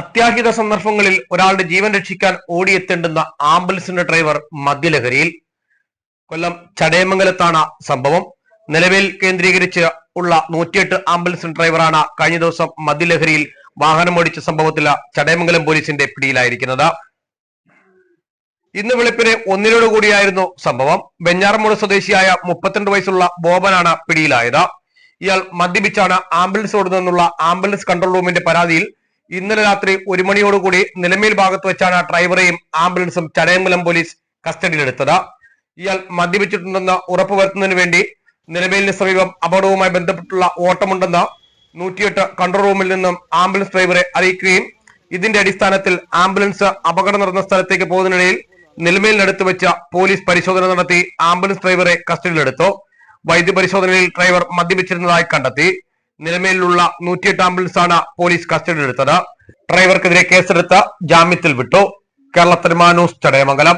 അത്യാഹിത സന്ദർഭങ്ങളിൽ ഒരാളുടെ ജീവൻ രക്ഷിക്കാൻ ഓടിയെത്തേണ്ടുന്ന ആംബുലൻസിന്റെ ഡ്രൈവർ മദ്യലഹരിയിൽ കൊല്ലം ചടയമംഗലത്താണ് സംഭവം. നിലവിൽ കേന്ദ്രീകരിച്ച് ഉള്ള നൂറ്റിയെട്ട് ആംബുലൻസ് ഡ്രൈവറാണ് കഴിഞ്ഞ ദിവസം മദ്യലഹരിയിൽ വാഹനമോടിച്ച സംഭവത്തിൽ ചടയമംഗലം പോലീസിന്റെ പിടിയിലായിരിക്കുന്നത്. ഇന്ന് വെളുപ്പിന് ഒന്നിനോട് കൂടിയായിരുന്നു സംഭവം. വെഞ്ഞാറമൂട് സ്വദേശിയായ മുപ്പത്തിരണ്ട് വയസ്സുള്ള ബോബനാണ് പിടിയിലായത്. ഇയാൾ മദ്യപിച്ചാണ് ആംബുലൻസ് ഓടുന്നതെന്നുള്ള ആംബുലൻസ് കൺട്രോൾ റൂമിന്റെ പരാതിയിൽ ഇന്നലെ രാത്രി ഒരു മണിയോടുകൂടി നിലമേൽ ഭാഗത്ത് വെച്ചാണ് ഡ്രൈവറെയും ആംബുലൻസും ചടയമ്പലം പോലീസ് കസ്റ്റഡിയിലെടുത്തത്. ഇയാൾ മദ്യപിച്ചിട്ടുണ്ടെന്ന് ഉറപ്പുവരുത്തുന്നതിന് വേണ്ടി നിലമേലിന് സമീപം അപകടവുമായി ബന്ധപ്പെട്ടുള്ള ഓട്ടമുണ്ടെന്ന് നൂറ്റിയെട്ട് കൺട്രോൾ റൂമിൽ നിന്നും ആംബുലൻസ് ഡ്രൈവറെ അറിയിക്കുകയും ഇതിന്റെ അടിസ്ഥാനത്തിൽ ആംബുലൻസ് അപകടം നടന്ന സ്ഥലത്തേക്ക് പോകുന്നതിനിടയിൽ നിലമേലിനടുത്ത് വെച്ച പോലീസ് പരിശോധന നടത്തി ആംബുലൻസ് ഡ്രൈവറെ കസ്റ്റഡിയിലെടുത്തു. വൈദ്യപരിശോധനയിൽ ഡ്രൈവർ മദ്യപിച്ചിരുന്നതായി കണ്ടെത്തി. നിലമേലിലുള്ള നൂറ്റിയെട്ട് ആണ് പോലീസ് കസ്റ്റഡി എടുത്തത്. ഡ്രൈവർക്കെതിരെ കേസെടുത്ത് ജാമ്യത്തിൽ വിട്ടു. കേരളത്തിൽ മാനൂസ് ചടയമംഗലം.